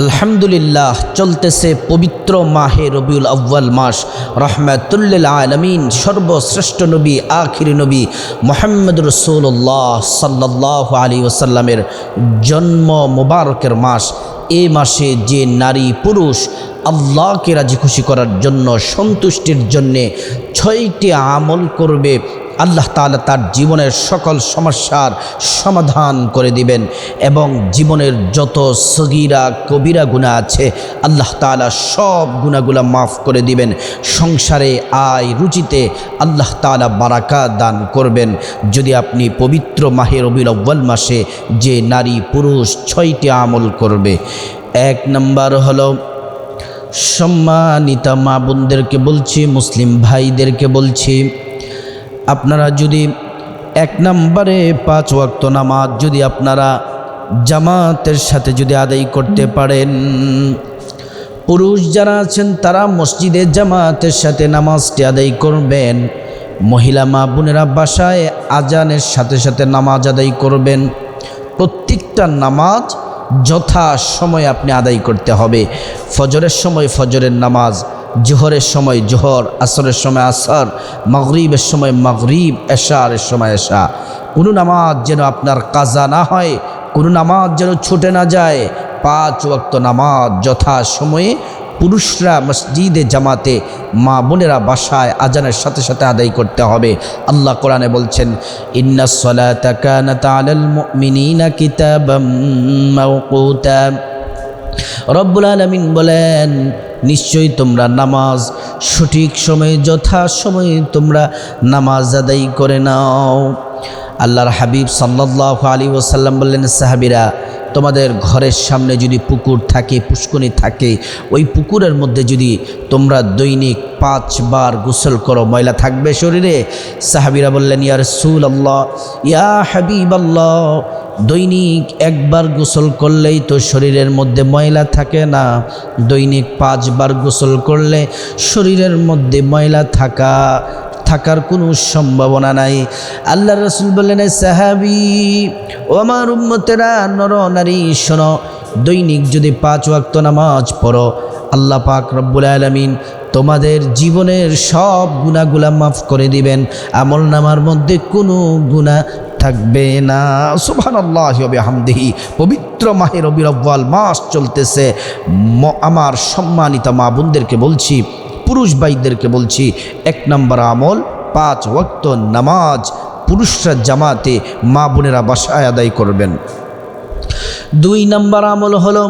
আলহামদুলিল্লাহ, চলতেছে পবিত্র মাহে রবিউল আব্বাল মাস। রহমাতুল্লিল আলমিন, সর্বশ্রেষ্ঠ নবী, আখির নবী মোহাম্মদ রসুল্লাহ সাল্লাহ আলী ওসাল্লামের জন্ম মোবারকের মাস। এ মাসে যে নারী পুরুষ আল্লাহকে রাজি খুশি করার জন্য সন্তুষ্টির জন্যে ছয়টি আমল করবে আল্লাহ তাআলা তার জীবনের সকল সমস্যার সমাধান করে দিবেন এবং জীবনের যত সগিরা, কবিরা গুণা আছে, আল্লাহ তাআলা সব গুণাগুলা মাফ করে দিবেন। সংসারে আয়, রুচিতে আল্লাহ তাআলা বারাকা দান করবেন। যদি আপনি পবিত্র মাহের রবিউল আব্বাল মাসে যে নারী পুরুষ ছয়টি আমল করবে, এক নম্বর হলো সম্মানিতা মা বোনদেরকে বলছি, মুসলিম ভাইদেরকে বলছি আপনারা যদি এক নম্বরে পাঁচ ওয়াক্ত নামাজ যদি আপনারা জামাতের সাথে যদি আদায় করতে পারেন, পুরুষ যারা আছেন তারা মসজিদে জামাতের সাথে নামাজটি আদায় করবেন, মহিলা মা বোনেরা বাসায় আজানের সাথে সাথে নামাজ আদায় করবেন। প্রত্যেকটা নামাজ যথা সময় আপনি আদায় করতে হবে। ফজরের সময় ফজরের নামাজ জোহরের সময় জোহর, আসরের সময় আসর, মগরিবের সময় মগরিব, এশারের সময় এশা। কোনো নামাজ যেন আপনার কাজা না হয়, কোনো নামাজ যেন ছুটে না যায়। পাঁচ ওয়াক্ত নামাজ যথা সময়ে পুরুষরা মসজিদে, জামাতে মা বোনেরা বাসায় আজানের সাথে সাথে আদায় করতে হবে। আল্লাহ কোরআনে বলছেন, ইন্না সলাতা কানাত আলাল মুমিনিনা কিতাবাম মাওকুতা। রব্বুল আলমিন বলেন নিশ্চয়ই তোমরা নামাজ সঠিক সময়ে, যথা সময়ে তোমরা নামাজ আদায় করে নাও। আল্লাহর হাবিব সাল্লাহ আলী ওসাল্লাম বললেন, সাহাবিরা, তোমাদের ঘরের সামনে যদি পুকুর থাকে পুষ্কনি থাকে, ওই পুকুরের মধ্যে যদি তোমরা দৈনিক পাঁচবার গোসল করো, ময়লা থাকবে শরীরে? সাহাবিরা বললেন, ইয়া রসুল আল্লাহ ইয়া হাবিব আল্লাহ দৈনিক একবার গোসল করলেই তো শরীরের মধ্যে ময়লা থাকে না। দৈনিক পাঁচবার গোসল করলে শরীরের মধ্যে ময়লা থাকা, থাকার কোনো সম্ভাবনা নাই। আল্লাহ রসুল বললেন সাহাবি, ও আমার উম্মতেরা, নর নারী, শোনো, দৈনিক যদি পাঁচ ওয়াক্ত নামাজ পড়ো, আল্লাহ পাক রব্বুল আলমিন তোমাদের জীবনের সব গুণাগুলা মাফ করে দিবেন। আমল নামার মধ্যে কোনো গুণা থাকবে না। সুবহান আল্লাহ হামদিহি পবিত্র মাহের রবির আব্বাল মাস চলতেছে। আমার সম্মানিত মা বোনদেরকে বলছি, পুরুষ ভাইদেরকে বলছি, এক নম্বর আমল, পাঁচ ওয়াক্ত নামাজ পুরুষরা জামাতে মা বোনেরা বাসায় আদায় করবেন। দুই নম্বর আমল হলো,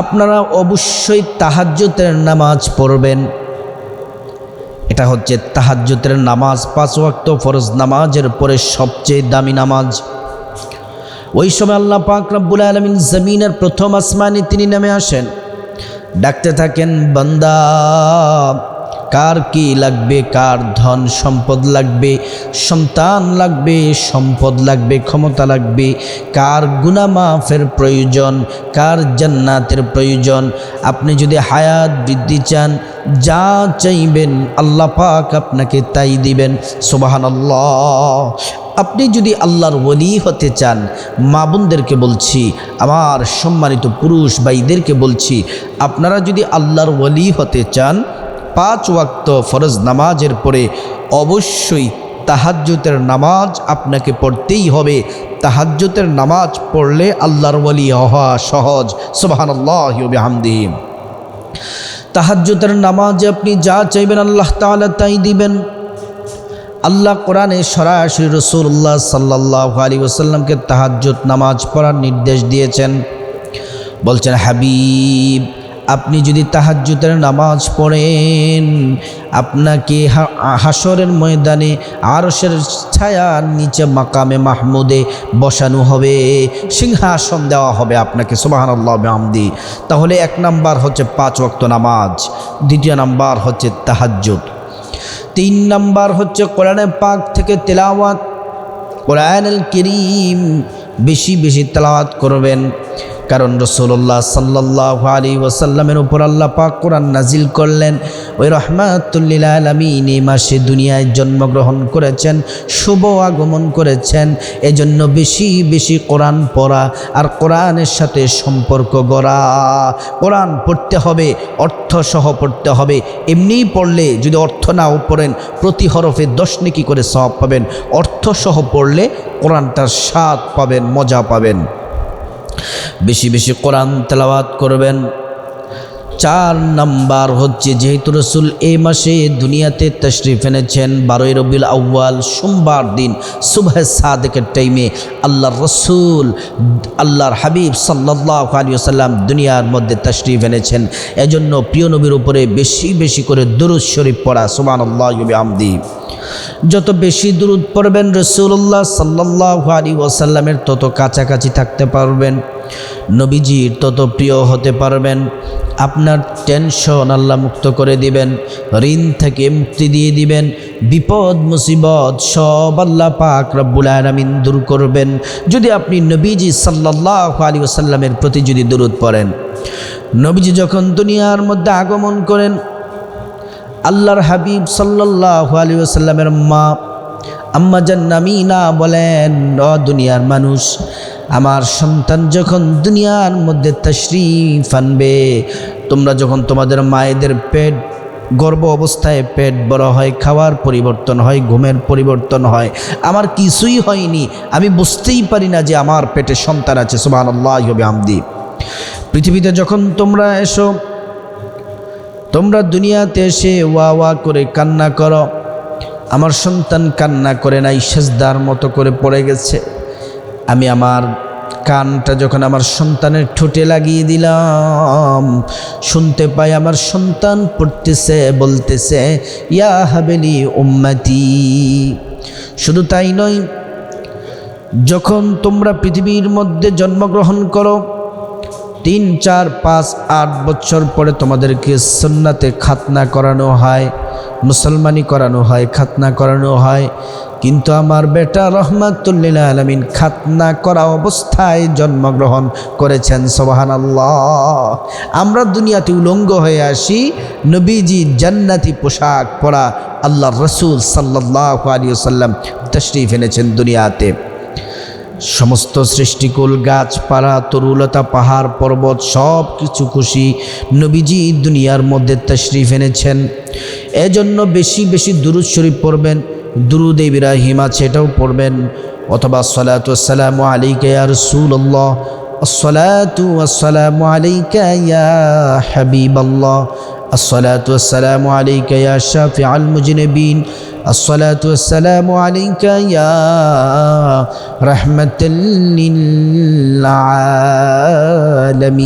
আপনারা অবশ্যই তাহাজ্যতের নামাজ পড়বেন। এটা হচ্ছে তাহাজ্যতের নামাজ, পাঁচ ওয়াক্ত ফরজ নামাজের পরে সবচেয়ে দামি নামাজ। ওই সময় আল্লাহ পাক রব্বুল আলমিন জমিনের প্রথম আসমানে তিনি নেমে আসেন। ডাকতে থাকেন, বান্দা, কার কি লাগবে? কার ধন সম্পদ লাগবে? সন্তান লাগবে? সম্পদ লাগবে? ক্ষমতা লাগবে? কার গুনামাফের প্রয়োজন? কার জান্নাতের প্রয়োজন? আপনি যদি হায়াত বৃদ্ধি চান যা চাইবেন আল্লাহ পাক আপনাকে তাই দিবেন। সোবাহান আল্লাহ আপনি যদি আল্লাহর ওলি হতে চান, মা বোনদেরকে বলছি, আমার সম্মানিত পুরুষ ভাইদেরকে বলছি, আপনারা যদি আল্লাহর ওলি হতে চান, পাঁচ ওয়াক্ত ফরজ নামাজের পরে অবশ্যই তাহাজ্জুতের নামাজ আপনাকে পড়তেই হবে। তাহাজ্জুতের নামাজ পড়লে আল্লাহর ওলি হওয়া সহজ। সোবাহান আল্লাহ হামদিম তাহাজ্জুতের নামাজে আপনি যা চাইবেন আল্লাহ তালা তাই দিবেন। আল্লাহ কোরআনে সরাসরি রসুল্লাহ সাল্লাহ আলী ওসাল্লামকে তাহাজ্যত নামাজ পড়ার নির্দেশ দিয়েছেন। বলছেন, হাবিব আপনি যদি তাহাজ্জুদের নামাজ পড়েন, আপনাকে হাসরের ময়দানে আরশের ছায়ার নিচে মাকামে মাহমুদে বসানো হবে, সিংহাসন দেওয়া হবে আপনাকে সুবাহান আল্লাহ আমদি তাহলে এক নাম্বার হচ্ছে পাঁচ ওয়াক্ত নামাজ, দ্বিতীয় নাম্বার হচ্ছে তাহাজ্জুদ। তিন নাম্বার হচ্ছে কোরআনে পাক থেকে তেলাওয়াত, কোরআনুল করিম বেশি বেশি তেলাওয়াত করবেন। কারণ রসুল্লাহ সাল্লাহ আলী ওসাল্লামের উপর আল্লাহ পাক কোরআন নাজিল করলেন, ওই রহমাতুল্লিল আলমিন এই মাসে দুনিয়ায় জন্মগ্রহণ করেছেন, শুভ আগমন করেছেন, এজন্য বেশি বেশি কোরআন পড়া আর কোরআনের সাথে সম্পর্ক গড়া। কোরআন পড়তে হবে অর্থ সহ পড়তে হবে এমনিই পড়লে যদি অর্থ নাও পড়েন, প্রতি হরফে দশ নেকি করে সব পাবেন অর্থ সহ পড়লে কোরআনটার স্বাদ পাবেন, মজা পাবেন। বেশি বেশি কোরআন তেলাওয়াত করবেন। চার নাম্বার হচ্ছে, যেহেতু রসুল এই মাসে দুনিয়াতে তশরিফ এনেছেন, বারোই রবিউল আউ্য়াল, সোমবার দিন, সুবহ সাদেকের টাইমে আল্লাহর রসুল, আল্লাহর হাবিব সাল্লাহ আলী সাল্লাম দুনিয়ার মধ্যে তশরিফ এনেছেন। এজন্য প্রিয় নবীর উপরে বেশি বেশি করে দুরুদ শরীফ পড়া সুমান আল্লাহ আমদি যত বেশি দূরত পড়বেন রসুল্লাহ সাল্লাহ আলী ওসাল্লামের তত কাছাকাছি থাকতে পারবেন। নবীজির তত প্রিয় হতে পারবেন। আপনার টেনশন আল্লাহ মুক্ত করে দিবেন, ঋণ থেকে মুক্তি দিয়ে দিবেন, বিপদ, মুসিবত সব আল্লাহ পাক রব্বুল আলমিন দূর করবেন। যদি আপনি নবীজি সাল্লাহ আলী ওসাল্লামের প্রতি যদি দূরত পড়েন, নবীজি যখন দুনিয়ার মধ্যে আগমন করেন, আল্লাহর হাবিব সাল্লাহ আলী আসাল্লামের মা আম্মা জান্নামিনা বলেন অ দুনিয়ার মানুষ আমার সন্তান যখন দুনিয়ার মধ্যে তশরিফ আনবে, তোমরা যখন তোমাদের মায়েদের পেট গর্ব অবস্থায় পেট বড় হয়, খাওয়ার পরিবর্তন হয়, ঘুমের পরিবর্তন হয়, আমার কিছুই হয়নি, আমি বুঝতেই পারি না যে আমার পেটে সন্তান আছে সুবাহ আল্লাহ আমদি পৃথিবীতে যখন তোমরা এসো, তোমরা দুনিয়াতে এসে ওয়া ওয়া করে কান্না করো, আমার সন্তান কান্না করে নাই, সেজদার মতো করে পড়ে গেছে। আমি আমার কানটা যখন আমার সন্তানের ঠোঁটে লাগিয়ে দিলাম, শুনতে পাই আমার সন্তান পড়তেছে, বলতেছে, ইয়া হাবেলি উম্মাতি। শুধু তাই নয়, যখন তোমরা পৃথিবীর মধ্যে জন্মগ্রহণ করো, তিন, চার, পাঁচ, আট বছর পরে তোমাদেরকে সন্নাতে খাতনা করানো হয়। মুসলমানি করানো হয়, খাতনা করানো হয়। কিন্তু আমার বেটা রহমাতুল্লিল আলমিন খাতনা করা অবস্থায় জন্মগ্রহণ করেছেন সোহান আল্লাহ আমরা দুনিয়াতে উলঙ্গ হয়ে আসি, নবীজি জান্নাতি পোশাক পরা আল্লাহ রসুল সাল্লাহ আলী সাল্লাম তশরিফ এনেছেন দুনিয়াতে। সমস্ত সৃষ্টিকুল গাছপালা, তরুলতা, পাহাড়, পর্বত সব কিছু খুশি নবীজি দুনিয়ার মধ্যে তশরিফ এনেছেন। এজন্য বেশি বেশি দুরুদ শরীফ পড়বেন, দুরুদ ইব্রাহিম আছে এটাও পড়বেন। অথবা সালাতাম আলিকা রসুল্লাহ আসসালাতু আসসালামু আলাইকা ইয়া হাবিবাল্লাহ, আসসালাতু আসসালামু আলাইকা ইয়া শাফিআল মুজনিবিন الصلاة والسلام عليك يا رحمة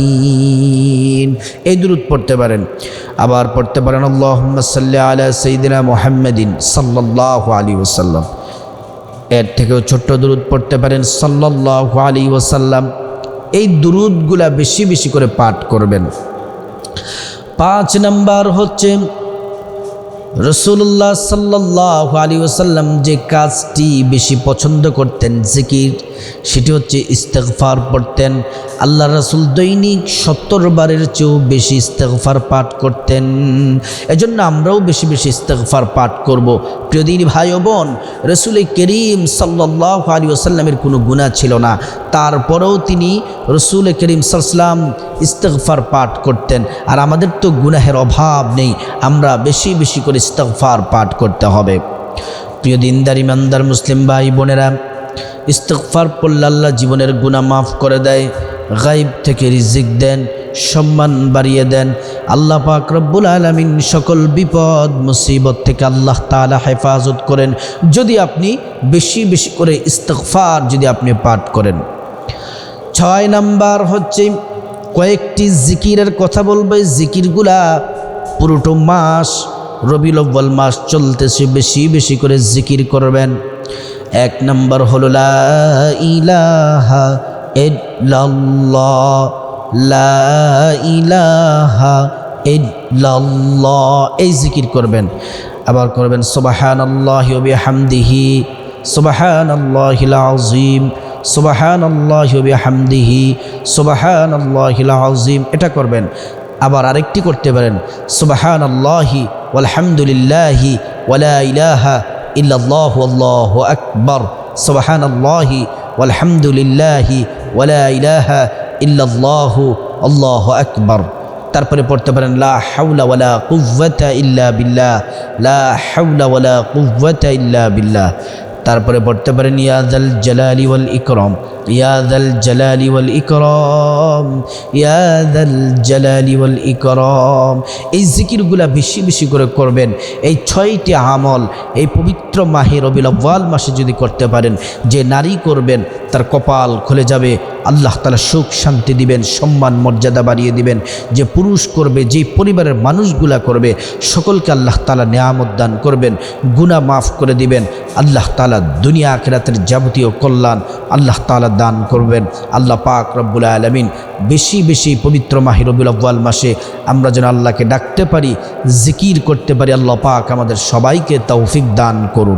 للعالمين এই দূরত পড়তে পারেন আবার পড়তে পারেন আল্লাহুম্মা সাল্লি আলা সাইয়্যিদিনা মুহাম্মাদিন সাল্লাল্লাহু আলাইহি ওয়াসাল্লাম এর থেকেও ছোট্ট দূরত পড়তে পারেন সাল্লাল্লাহু আলাইহি ওয়াসাল্লাম এই দুরুদগুলা বেশি বেশি করে পাঠ করবেন পাঁচ নাম্বার হচ্ছে রসুল্লাহ সাল্লাহ আলী ওসাল্লাম যে কাজটি বেশি পছন্দ করতেন জিকির সেটি হচ্ছে ইস্তেকফার পড়তেন। আল্লাহ রসুল দৈনিক সত্তর বারের চেয়েও বেশি ইস্তেকফার পাঠ করতেন। এজন্য আমরাও বেশি বেশি ইস্তেকফার পাঠ করব। প্রিয়দিন ভাই ও বোন, রসুল করিম সাল্লাহ আলী ওসাল্লামের কোনো গুণা ছিল না। তারপরেও তিনি রসুল করিম সাল্লাম ইস্তেকফার পাঠ করতেন। আর আমাদের তো গুনাহের অভাব নেই, আমরা বেশি বেশি করে ইস্তেকফার পাঠ করতে হবে। প্রিয় দিনদার, ইমানদার, মুসলিম ভাই বোনেরা ইস্তফার পড়লে আল্লাহ জীবনের গুণা মাফ করে দেয় গাইব থেকে রিজিক দেন, সম্মান বাড়িয়ে দেন। আল্লাহ পাক রব্বুল আলমিন সকল বিপদ, মুসিবত থেকে আল্লাহ তালা হেফাজত করেন। যদি আপনি বেশি বেশি করে ইস্তফার যদি আপনি পাঠ করেন। ছয় নাম্বার হচ্ছে, কয়েকটি জিকিরের কথা বলবে, জিকিরগুলা পুরোটো মাস, রবিউল মাস চলতেছে, বেশি বেশি করে জিকির করবেন। এক নম্বর হলো লা ইলাহা ইল্লাল্লাহ। লা ইলাহা ইল্লাল্লাহ। এই জিকির করবেন। আবার করবেন সুবহানাল্লাহি ওয়া বিহামদিহি। সুবহানাল্লাহিল আযীম। সুবাহান আল্লাহ হামদিহি সুবাহান আল্লাহিল আজিম এটা করবেন। আবার আরেকটি করতে পারেন। সুবাহান আল্লাহি আলহামদুলিল্লাহি ওয়ালা ইলাহা ইল্লাল্লাহ আল্লাহ আকবর সুবাহান আল্লাহি আলহামদুলিল্লাহি ওয়ালা ইলাহা ইল্লাল্লাহু আল্লাহ আকবর তারপরে পড়তে পারেন লা হাউলা ওয়ালা কুওয়াতা ইল্লা বিল্লাহ লা হাউলা ওয়ালা কুওয়াতা ইল্লা বিল্লাহ তারপরে পড়তে পারেন ইয়াদাল জালালি ওয়াল ইকরাম ইয়াদাল জালালি ওয়াল ইকরাম ইয়াদাল জালালি ওয়াল ইকরাম। এই জিকিরগুলা বেশি বেশি করে করবেন। এই ছয়টি আমল এই পবিত্র মাহে রবিল আব্বাল মাসে যদি করতে পারেন, যে নারী করবেন, তার কপাল খুলে যাবে। আল্লাহ তালা সুখ শান্তি দিবেন, সম্মান মর্যাদা বাড়িয়ে দিবেন। যে পুরুষ করবে, যে পরিবারের মানুষগুলা করবে, সকলকে আল্লাহ তালা নেয়ামত দান করবেন গুণা মাফ করে দিবেন। আল্লাহ তালা দুনিয়া আখেরাতের যাবতীয় কল্যাণ আল্লাহ তালা দান করবেন। আল্লাহ পাক রব্বুল আলমিন বেশি বেশি পবিত্র মাহিরবুল আব্বাল মাসে আমরা যেন আল্লাহকে ডাকতে পারি, জিকির করতে পারি, আল্লাহ পাক আমাদের সবাইকে তৌফিক দান করুন।